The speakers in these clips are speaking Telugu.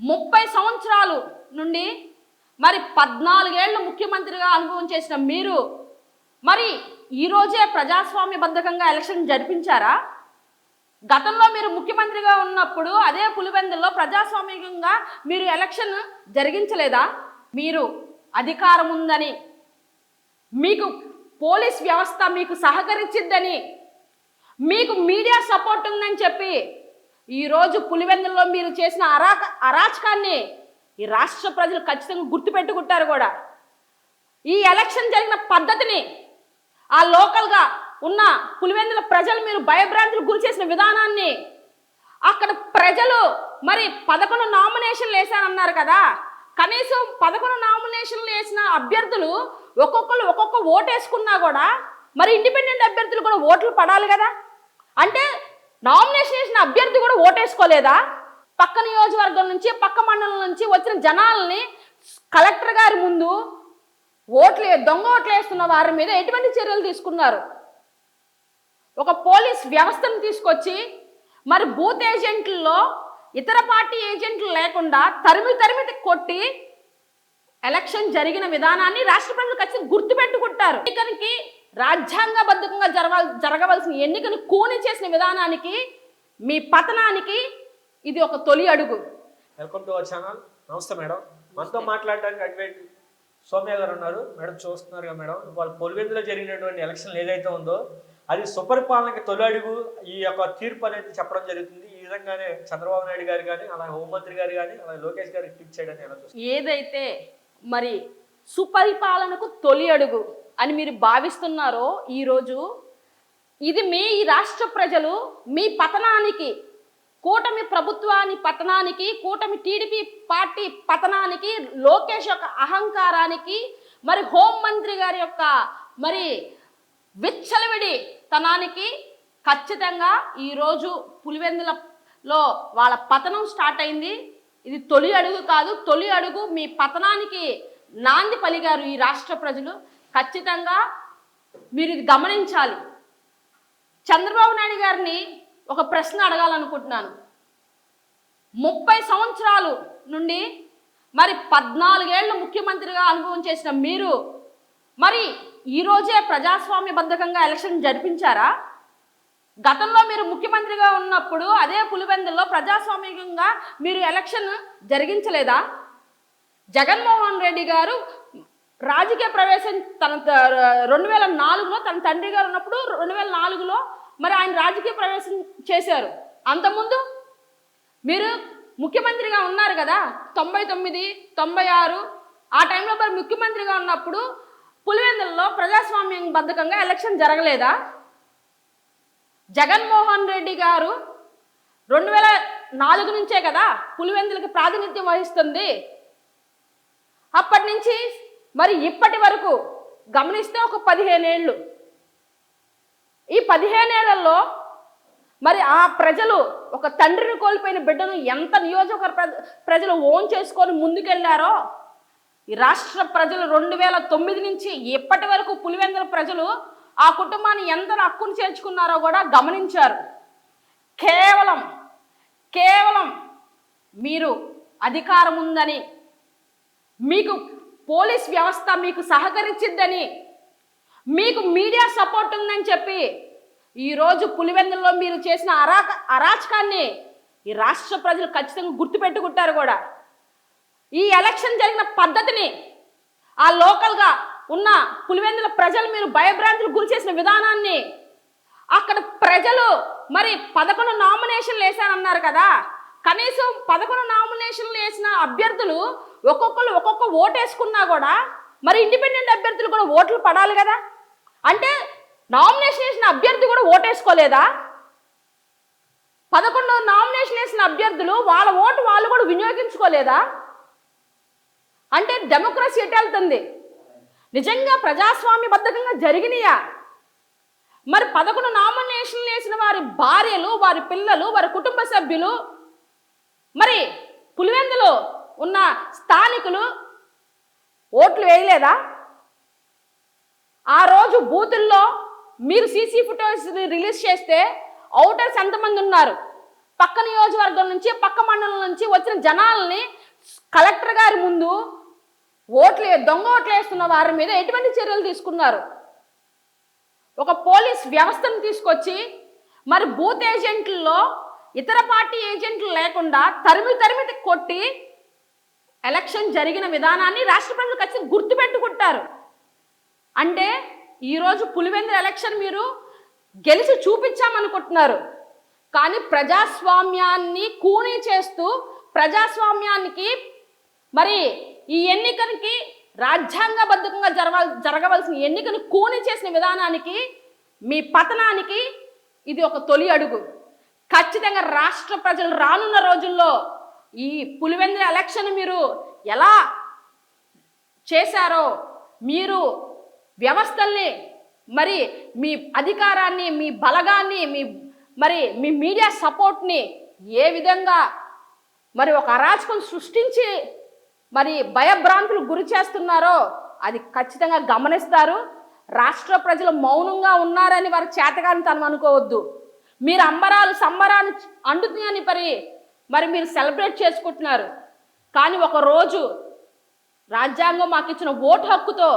ముప్పై సంవత్సరాలు నుండి మరి పద్నాలుగేళ్ళు ముఖ్యమంత్రిగా అనుభవం చేసిన మీరు మరి ఈరోజే ప్రజాస్వామ్యబద్ధకంగా ఎలక్షన్ జరిపించారా? గతంలో మీరు ముఖ్యమంత్రిగా ఉన్నప్పుడు అదే పులివెందుల్లో ప్రజాస్వామికంగా మీరు ఎలక్షన్ జరిగించలేదా? మీరు అధికారం ఉందని మీకు పోలీస్ వ్యవస్థ మీకు సహకరించిద్దని మీకు మీడియా సపోర్ట్ ఉందని చెప్పి ఈరోజు పులివెందుల్లో మీరు చేసిన అరాక అరాచకాన్ని ఈ రాష్ట్ర ప్రజలు ఖచ్చితంగా గుర్తుపెట్టుకుంటారు కూడా. ఈ ఎలక్షన్ జరిగిన పద్ధతిని ఆ లోకల్గా ఉన్న పులివెందుల ప్రజలు మీరు భయభ్రాంతులకు గురి చేసిన విధానాన్ని అక్కడ ప్రజలు మరి పదకొండు నామినేషన్లు వేశానన్నారు కదా. కనీసం పదకొండు నామినేషన్లు వేసిన అభ్యర్థులు ఒక్కొక్కరు ఒక్కొక్క ఓటు వేసుకున్నా కూడా మరి ఇండిపెండెంట్ అభ్యర్థులు కూడా ఓట్లు పడాలి కదా. అంటే నామినేషన్ వేసిన అభ్యర్థి కూడా ఓటేసుకోలేదా? పక్క నియోజకవర్గం నుంచి పక్క మండలం నుంచి వచ్చిన జనాల్ని కలెక్టర్ గారి ముందు ఓట్లు దొంగ ఓట్లు వేస్తున్న వారి మీద ఎటువంటి చర్యలు తీసుకున్నారు? ఒక పోలీస్ వ్యవస్థను తీసుకొచ్చి మరి బూత్ ఏజెంట్లలో ఇతర పార్టీ ఏజెంట్లు లేకుండా తరిమి తరిమి కొట్టి ఎలక్షన్ జరిగిన విధానాన్ని రాష్ట్ర ప్రజలు ఖచ్చితంగా గుర్తుపెట్టుకుంటారు. ఎన్నికనికి రాజ్యాంగబద్ధంగా జరగాల్ జరగవలసిన ఎన్నికను కూని చేసిన విధానానికి మీ పతనానికి ఇది ఒక తొలి అడుగు. వెల్కమ్ టు అవర్ ఛానల్ నమస్తే మేడం. మనతో మాట్లాడడానికి అడ్వైట్ సౌమ్య గారు ఉన్నారు. మేడం చూస్తున్నారు కదా మేడం. వాళ్ళ పొలివెందులో జరిగినటువంటి ఎలక్షన్ ఏదైతే ఉందో అది సుపరిపాలనకి తొలి అడుగు ఈ యొక్క తీర్పు అనేది చెప్పడం జరుగుతుంది. ఈ విధంగానే చంద్రబాబు నాయుడు గారు కానీ అలాగే హోంమంత్రి గారు కానీ అలాగే లోకేష్ గారికి ట్వీట్ చేయడం ఎలా చూస్తారు ఏదైతే మరి సుపరిపాలనకు తొలి అడుగు అని మీరు భావిస్తున్నారో ఈరోజు ఇది మీ ఈ రాష్ట్ర ప్రజలు మీ పతనానికి కూటమి ప్రభుత్వాన్ని పతనానికి కూటమి టీడీపీ పార్టీ పతనానికి లోకేష్ యొక్క అహంకారానికి మరి హోంమంత్రి గారి యొక్క మరి విచ్చలవిడి తనానికి ఖచ్చితంగా ఈరోజు పులివెందులలో వాళ్ళ పతనం స్టార్ట్ అయింది. ఇది తొలి అడుగు కాదు తొలి అడుగు మీ పతనానికి నాంది పలిగారు ఈ రాష్ట్ర ప్రజలు. ఖచ్చితంగా మీరు ఇది గమనించాలి. చంద్రబాబు నాయుడు గారిని ఒక ప్రశ్న అడగాలనుకుంటున్నాను. ముప్పై సంవత్సరాలు నుండి మరి పద్నాలుగేళ్ళు ముఖ్యమంత్రిగా అనుభవం చేసిన మీరు మరి ఈరోజే ప్రజాస్వామ్యబద్ధకంగా ఎలక్షన్ జరిపించారా? గతంలో మీరు ముఖ్యమంత్రిగా ఉన్నప్పుడు అదే పులివెందుల్లో ప్రజాస్వామికంగా మీరు ఎలక్షన్ జరిగించలేదా? జగన్మోహన్ రెడ్డి గారు రాజకీయ ప్రవేశం తన రెండు వేల నాలుగులో తన తండ్రి గారు ఉన్నప్పుడు రెండు వేల నాలుగులో మరి ఆయన రాజకీయ ప్రవేశం చేశారు. అంతకుముందు మీరు ముఖ్యమంత్రిగా ఉన్నారు కదా తొంభై తొమ్మిది తొంభై ఆరు ఆ టైంలో మరి ముఖ్యమంత్రిగా ఉన్నప్పుడు పులివెందులలో ప్రజాస్వామ్యం బద్ధకంగా ఎలక్షన్ జరగలేదా? జగన్మోహన్ రెడ్డి గారు రెండు వేల నాలుగు నుంచే కదా పులివెందులకి ప్రాతినిధ్యం వహిస్తుంది. అప్పటి నుంచి మరి ఇప్పటి వరకు గమనిస్తే ఒక పదిహేనేళ్ళు. ఈ పదిహేనేళ్ళలో మరి ఆ ప్రజలు ఒక తండ్రిని కోల్పోయిన బిడ్డను ఎంత నియోజక ప్రజలు ఓన్ చేసుకొని ముందుకెళ్ళారో ఈ రాష్ట్ర ప్రజలు రెండు వేల తొమ్మిది నుంచి ఇప్పటి వరకు పులివెందుల ప్రజలు ఆ కుటుంబాన్ని ఎంత హక్కును చేర్చుకున్నారో కూడా గమనించారు. కేవలం కేవలం మీరు అధికారం ఉందని మీకు పోలీస్ వ్యవస్థ మీకు సహకరించిద్దని మీకు మీడియా సపోర్ట్ ఉందని చెప్పి ఈరోజు పులివెందుల్లో మీరు చేసిన అరాక అరాచకాన్ని ఈ రాష్ట్ర ప్రజలు ఖచ్చితంగా గుర్తుపెట్టుకుంటారు కూడా. ఈ ఎలక్షన్ జరిగిన పద్ధతిని ఆ లోకల్గా ఉన్న పులివెందుల ప్రజలు మీరు భయభ్రాంతులు గురి చేసిన విధానాన్ని అక్కడ ప్రజలు మరి పదకొండు నామినేషన్లు వేశానన్నారు కదా. కనీసం పదకొండు నామినేషన్లు వేసిన అభ్యర్థులు ఒక్కొక్కరు ఒక్కొక్క ఓటు వేసుకున్నా కూడా మరి ఇండిపెండెంట్ అభ్యర్థులు కూడా ఓట్లు పడాలి కదా? అంటే నామినేషన్ వేసిన అభ్యర్థి కూడా ఓటేసుకోలేదా పదకొండు నామినేషన్ వేసిన అభ్యర్థులు వాళ్ళ ఓటు వాళ్ళు కూడా వినియోగించుకోలేదా? అంటే డెమోక్రసీ ఎటు వెళ్తుంది? నిజంగా ప్రజాస్వామ్యబద్ధకంగా జరిగినాయా? మరి పదకొండు నామినేషన్లు వేసిన వారి భార్యలు వారి పిల్లలు వారి కుటుంబ సభ్యులు మరి పులివెందులో ఉన్న స్థానికులు ఓట్లు వేయలేదా? ఆ రోజు బూతుల్లో మీరు సీసీ ఫుటేజ్ రిలీజ్ చేస్తే అవుటర్స్ ఎంతమంది ఉన్నారు? పక్క నియోజకవర్గం నుంచి పక్క మండలం నుంచి వచ్చిన జనాల్ని కలెక్టర్ గారి ముందు ఓట్లు దొంగ ఓట్లు వేస్తున్న వారి మీద ఎటువంటి చర్యలు తీసుకున్నారు? ఒక పోలీస్ వ్యవస్థను తీసుకొచ్చి మరి బూత్ ఏజెంట్లలో ఇతర పార్టీ ఏజెంట్లు లేకుండా తరిమి తరిమి కొట్టి ఎలక్షన్ జరిగిన విధానాన్ని రాష్ట్ర ప్రజలు ఖచ్చితంగా గుర్తుపెట్టుకుంటారు. అంటే ఈరోజు పులివెందుల ఎలక్షన్ మీరు గెలిచి చూపించామనుకుంటున్నారు. కానీ ప్రజాస్వామ్యాన్ని కూనీ చేస్తూ ప్రజాస్వామ్యానికి మరి ఈ ఎన్నికనికి రాజ్యాంగబద్ధంగా జరగాల్ జరగవలసిన ఎన్నికను కూని చేసిన విధానానికి మీ పతనానికి ఇది ఒక తొలి అడుగు. ఖచ్చితంగా రాష్ట్ర ప్రజలు రానున్న రోజుల్లో ఈ పులివెందుల ఎలక్షన్ మీరు ఎలా చేశారో మీరు వ్యవస్థల్ని మరి మీ అధికారాన్ని మీ బలగాన్ని మీ మరి మీ మీడియా సపోర్ట్ని ఏ విధంగా మరి ఒక అరాచకం సృష్టించి మరి భయభ్రాంతులు గురి చేస్తున్నారో అది ఖచ్చితంగా గమనిస్తారు. రాష్ట్ర ప్రజలు మౌనంగా ఉన్నారని వారి చేతగాని తను అనుకోవద్దు. మీరు అంబరాలు సంబరాలు అండుతున్నాయని మరి మరి మీరు సెలబ్రేట్ చేసుకుంటున్నారు. కానీ ఒక రోజు రాజ్యాంగం మాకు ఇచ్చిన ఓటు హక్కుతో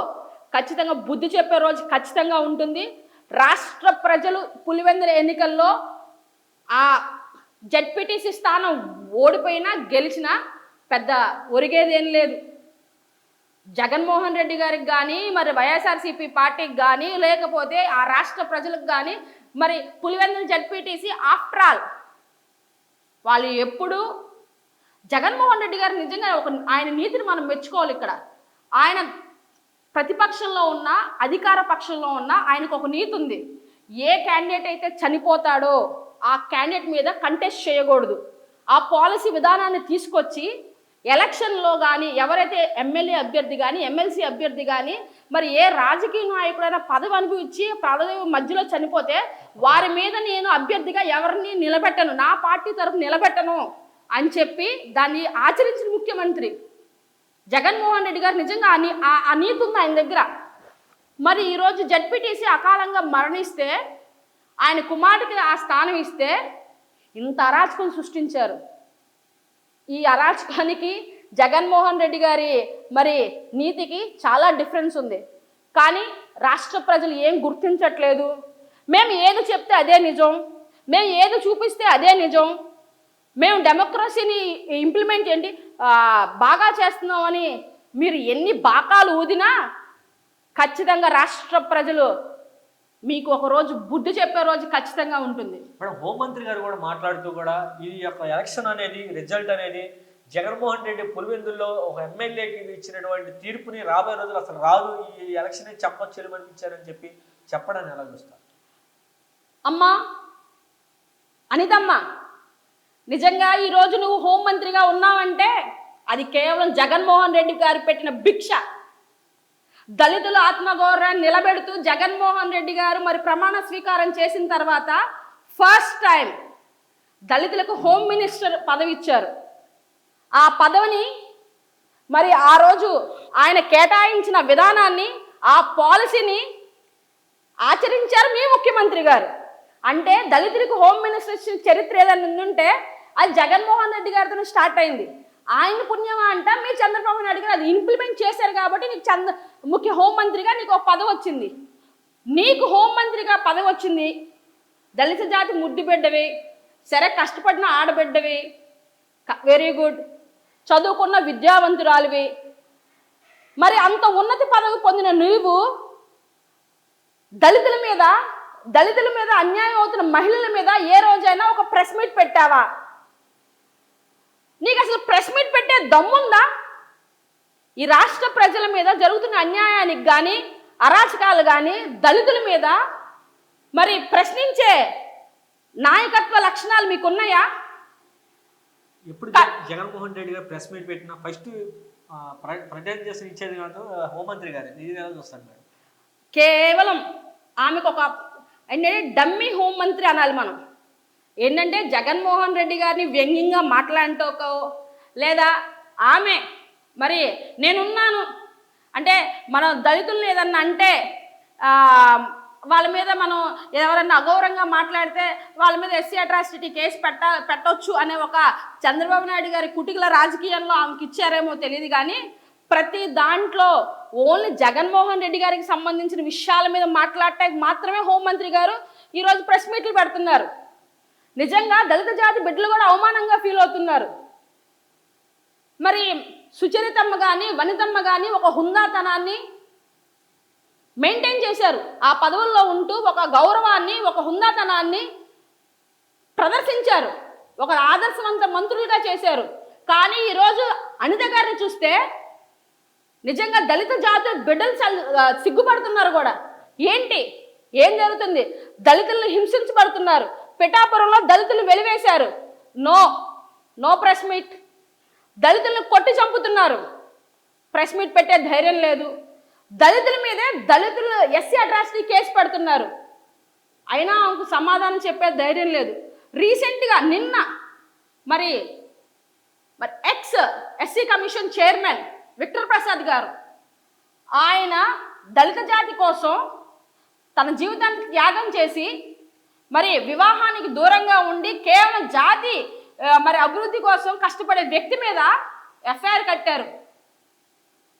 ఖచ్చితంగా బుద్ధి చెప్పే రోజు ఖచ్చితంగా ఉంటుంది. రాష్ట్ర ప్రజలు పులివెందుల ఎన్నికల్లో ఆ జడ్పీటీసీ స్థానం ఓడిపోయినా గెలిచినా పెద్ద ఒరిగేదేం లేదు. జగన్మోహన్ రెడ్డి గారికి కానీ మరి వైఎస్ఆర్సీపీ పార్టీకి కానీ లేకపోతే ఆ రాష్ట్ర ప్రజలకు కానీ మరి పులివెందుల జడ్పీటీసీ ఆఫ్టర్ ఆల్ వాళ్ళు ఎప్పుడు జగన్మోహన్ రెడ్డి గారు నిజంగా ఒక ఆయన నీతిని మనం మెచ్చుకోవాలి ఇక్కడ. ఆయన ప్రతిపక్షంలో ఉన్న అధికార పక్షంలో ఉన్న ఆయనకు ఒక నీతి ఉంది. ఏ క్యాండిడేట్ అయితే చనిపోతాడో ఆ క్యాండిడేట్ మీద కంటెస్ట్ చేయకూడదు. ఆ పాలసీ విధానాన్ని తీసుకొచ్చి ఎలక్షన్లో కానీ ఎవరైతే ఎమ్మెల్యే అభ్యర్థి కానీ ఎమ్మెల్సీ అభ్యర్థి కానీ మరి ఏ రాజకీయ నాయకుడైనా పదవి అనుభవించి పదవి మధ్యలో చనిపోతే వారి మీద నేను అభ్యర్థిగా ఎవరిని నిలబెట్టను నా పార్టీ తరఫు నిలబెట్టను అని చెప్పి దాన్ని ఆచరించిన ముఖ్యమంత్రి జగన్మోహన్ రెడ్డి గారు నిజంగా అని ఆ నీతి ఉంది ఆయన దగ్గర. మరి ఈరోజు జడ్పీటీసీ అకాలంగా మరణిస్తే ఆయన కుమారుడికి ఆ స్థానం ఇస్తే ఇంత అరాచకం సృష్టించారు. ఈ అరాచకానికి జగన్మోహన్ రెడ్డి గారి మరి నీతికి చాలా డిఫరెన్స్ ఉంది. కానీ రాష్ట్ర ప్రజలు ఏం గుర్తించట్లేదు. మేము ఏది చెప్తే అదే నిజం. మేము ఏది చూపిస్తే అదే నిజం. మేము డెమోక్రసీని ఇంప్లిమెంట్ ఏంటి బాగా చేస్తున్నామని మీరు ఎన్ని బాకాలు ఊదినా ఖచ్చితంగా రాష్ట్ర ప్రజలు మీకు ఒక రోజు బుద్ధి చెప్పే రోజు ఖచ్చితంగా ఉంటుంది. మేడం హోంమంత్రి గారు కూడా మాట్లాడుతూ కూడా ఈ యొక్క ఎలక్షన్ అనేది రిజల్ట్ అనేది జగన్మోహన్ రెడ్డి పులివెందుల్లో ఒక ఎమ్మెల్యేకి ఇచ్చినటువంటి తీర్పుని రాబోయే రోజులు అసలు రాదు. ఈ ఎలక్షన్ చెప్పొచ్చు అనిపించారని చెప్పి చెప్పడాన్ని ఎలా చూస్తారు? అమ్మా అనితమ్మ నిజంగా ఈరోజు నువ్వు హోంమంత్రిగా ఉన్నావంటే అది కేవలం జగన్మోహన్ రెడ్డి గారు పెట్టిన భిక్ష. దళితుల ఆత్మగౌరవాన్ని నిలబెడుతూ జగన్మోహన్ రెడ్డి గారు మరి ప్రమాణ స్వీకారం చేసిన తర్వాత ఫస్ట్ టైం దళితులకు హోమ్ మినిస్టర్ పదవి ఇచ్చారు. ఆ పదవిని మరి ఆ రోజు ఆయన కేటాయించిన విధానాన్ని ఆ పాలసీని ఆచరించారు మీ ముఖ్యమంత్రి గారు. అంటే దళితులకు హోమ్ మినిస్టర్ ఇచ్చిన చరిత్ర ఏదైనా ఉంటే అది జగన్మోహన్ రెడ్డి గారితో స్టార్ట్ అయింది. ఆయన పుణ్యమా అంట మీ చంద్రబాబు నాయుడు గారు అది ఇంప్లిమెంట్ చేశారు కాబట్టి నీకు చంద్ర ముఖ్య హోంమంత్రిగా నీకు ఒక పదవి వచ్చింది. నీకు హోంమంత్రిగా పదవి వచ్చింది. దళిత జాతి ముద్దు బిడ్డవి సరే కష్టపడిన ఆడబిడ్డవి వెరీ గుడ్ చదువుకున్న విద్యావంతురాలివి. మరి అంత ఉన్నతి పదవి పొందిన నువ్వు దళితుల మీద దళితుల మీద అన్యాయం అవుతున్న మహిళల మీద ఏ రోజైనా ఒక ప్రెస్ మీట్ పెట్టావా? నీకు అసలు ప్రెస్ మీట్ పెట్టే దమ్ముందా? ఈ రాష్ట్ర ప్రజల మీద జరుగుతున్న అన్యాయానికి కానీ అరాచకాలు కానీ దళితుల మీద మరి ప్రశ్నించే నాయకత్వ లక్షణాలు మీకున్నాయా? ఎప్పుడు జగ- జగన్మోహన్ రెడ్డి గారు ప్రెస్ మీట్ పెట్టిన ఫస్ట్ ప్రజెంటేషన్ ఇచ్చేది కాదు హోంమంత్రి గారు. ఇది చూస్తాను మేడం కేవలం ఆమెకు ఒక ఏంటంటే డమ్మీ హోంమంత్రి అనాలి మనం. ఏంటంటే జగన్మోహన్ రెడ్డి గారిని వ్యంగ్యంగా మాట్లాడటోకో లేదా ఆమె మరి నేనున్నాను. అంటే మనం దళితులను ఏదన్నా అంటే వాళ్ళ మీద మనం ఎవరైనా అగౌరవంగా మాట్లాడితే వాళ్ళ మీద ఎస్సీ అట్రాసిటీ కేసు పెట్ట పెట్టొచ్చు అనే ఒక చంద్రబాబు నాయుడు గారి కుటికల రాజకీయంలో ఆమెకి ఇచ్చారేమో తెలియదు కానీ ప్రతి దాంట్లో ఓన్లీ జగన్మోహన్ రెడ్డి గారికి సంబంధించిన విషయాల మీద మాట్లాడటానికి మాత్రమే హోంమంత్రి గారు ఈరోజు ప్రెస్ మీట్లు పెడుతున్నారు. నిజంగా దళిత జాతి బిడ్డలు కూడా అవమానంగా ఫీల్ అవుతున్నారు. మరి సుచరితమ్మ కానీ వనితమ్మ కానీ ఒక హుందాతనాన్ని మెయింటైన్ చేశారు. ఆ పదవుల్లో ఉంటూ ఒక గౌరవాన్ని ఒక హుందాతనాన్ని ప్రదర్శించారు. ఒక ఆదర్శవంత మంత్రులుగా చేశారు. కానీ ఈరోజు అనిత గారిని చూస్తే నిజంగా దళిత జాతి బిడ్డలు సిగ్గుపడుతున్నారు కూడా. ఏంటి? ఏం జరుగుతుంది? దళితులను హింసించబడుతున్నారు. పిఠాపురంలో దళితులు వెలివేశారు. No no press meet. దళితులను కొట్టి చంపుతున్నారు. ప్రెస్ మీట్ పెట్టే ధైర్యం లేదు. దళితుల మీదే దళితులు ఎస్సీ అట్రాసిటీ కేసు పెడుతున్నారు. అయినా ఆమెకు సమాధానం చెప్పే ధైర్యం లేదు. రీసెంట్గా నిన్న మరి మరి ex SC commission chairman Victor Prasad garu ఆయన దళిత జాతి కోసం తన జీవితానికి త్యాగం చేసి మరి వివాహానికి దూరంగా ఉండి కేవలం జాతి మరి అభివృద్ధి కోసం కష్టపడే వ్యక్తి మీద ఎఫ్ఐఆర్ కట్టారు.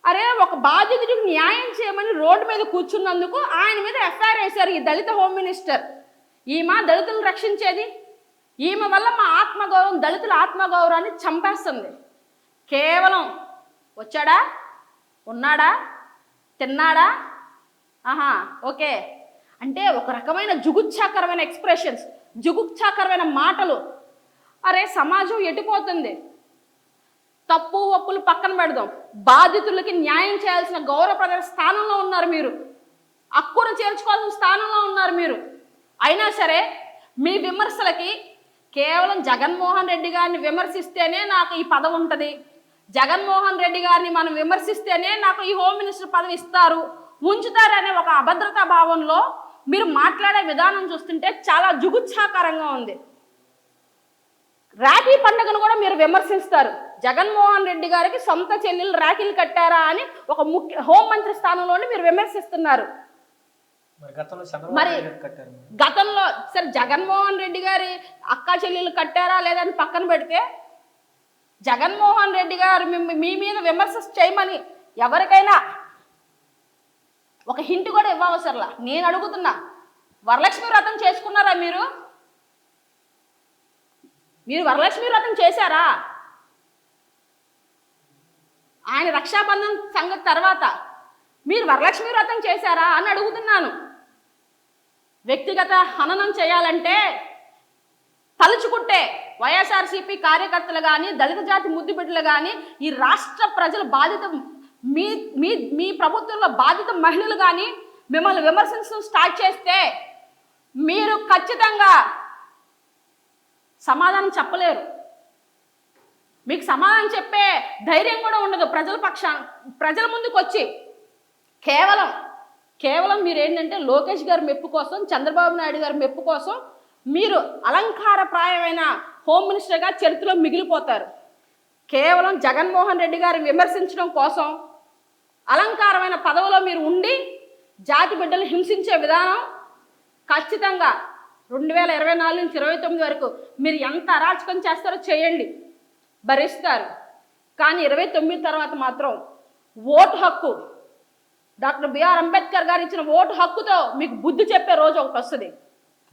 అరే ఒక బాధితుడికి న్యాయం చేయమని రోడ్డు మీద కూర్చున్నందుకు ఆయన మీద ఎఫ్ఐఆర్ వేశారు ఈ దళిత హోమ్ మినిస్టర్. ఈమె దళితులను రక్షించేది. ఈమె వల్ల మా ఆత్మగౌరవం దళితుల ఆత్మగౌరవాన్ని చంపేస్తుంది. కేవలం వచ్చాడా? ఉన్నాడా? తిన్నాడా? ఆహా ఓకే. అంటే ఒక రకమైన జుగుచ్చాకరమైన ఎక్స్ప్రెషన్స్ జుగుచ్చాకరమైన మాటలు అరే సమాజం ఎటుపోతుంది? తప్పు ఒప్పులు పక్కన పెడదాం. బాధితులకి న్యాయం చేయాల్సిన గౌరవప్రద స్థానంలో ఉన్నారు మీరు. అక్కును చేర్చుకోవాల్సిన స్థానంలో ఉన్నారు మీరు. అయినా సరే మీ విమర్శలకి కేవలం జగన్మోహన్ రెడ్డి గారిని విమర్శిస్తేనే నాకు ఈ పదవి ఉంటుంది. జగన్మోహన్ రెడ్డి గారిని మనం విమర్శిస్తేనే నాకు ఈ హోమ్ మినిస్టర్ పదవి ఇస్తారు. ఉంచుతారనే ఒక అభద్రతా భావంలో మీరు మాట్లాడే విధానం చూస్తుంటే చాలా జుగుత్సాకరంగా ఉంది. రాఖీ పండుగను కూడా మీరు విమర్శిస్తారు. జగన్మోహన్ రెడ్డి గారికి సొంత చెల్లెలు రాఖీలు కట్టారా అని ఒక ముఖ్య హోంమంత్రి స్థానంలోనే మీరు విమర్శిస్తున్నారు. మరి గతంలో సరే జగన్మోహన్ రెడ్డి గారి అక్క చెల్లెలు కట్టారా లేదని పక్కన పెడితే జగన్మోహన్ రెడ్డి గారు మీ మీద విమర్శ చేయమని ఎవరికైనా ఒక హింట్ కూడా ఇవ్వవసరలా. నేను అడుగుతున్నా. వరలక్ష్మి వ్రతం చేసుకున్నారా మీరు? మీరు వరలక్ష్మి వ్రతం చేశారా? ఆయన రక్షాబంధన్ సంగతి తర్వాత మీరు వరలక్ష్మి వ్రతం చేశారా అని అడుగుతున్నాను. వ్యక్తిగత హననం చేయాలంటే తలుచుకుంటే వైఎస్ఆర్సీపీ కార్యకర్తలు కానీ దళిత జాతి ముద్దు బిడ్డలు కానీ ఈ రాష్ట్ర ప్రజల బాధిత మీ మీ మీ ప్రభుత్వంలో బాధిత మహిళలు కానీ మిమ్మల్ని విమర్శించడం స్టార్ట్ చేస్తే మీరు ఖచ్చితంగా సమాధానం చెప్పలేరు. మీకు సమాధానం చెప్పే ధైర్యం కూడా ఉండదు ప్రజల పక్షా ప్రజల ముందుకు వచ్చి కేవలం కేవలం మీరు ఏంటంటే లోకేష్ గారి మెప్పు కోసం చంద్రబాబు నాయుడు గారి మెప్పు కోసం మీరు అలంకారప్రాయమైన హోమ్ మినిస్టర్గా చరిత్రలో మిగిలిపోతారు. కేవలం జగన్మోహన్ రెడ్డి గారిని విమర్శించడం కోసం అలంకారమైన పదవిలో మీరు ఉండి జాతి బిడ్డలు హింసించే విధానం ఖచ్చితంగా రెండు వేల ఇరవై నాలుగు నుంచి ఇరవై తొమ్మిది వరకు మీరు ఎంత అరాచకం చేస్తారో చేయండి. భరిస్తారు. కానీ ఇరవై తొమ్మిది తర్వాత మాత్రం ఓటు హక్కు. డాక్టర్ బిఆర్ అంబేద్కర్ గారు ఇచ్చిన ఓటు హక్కుతో మీకు బుద్ధి చెప్పే రోజు ఒకటి వస్తుంది.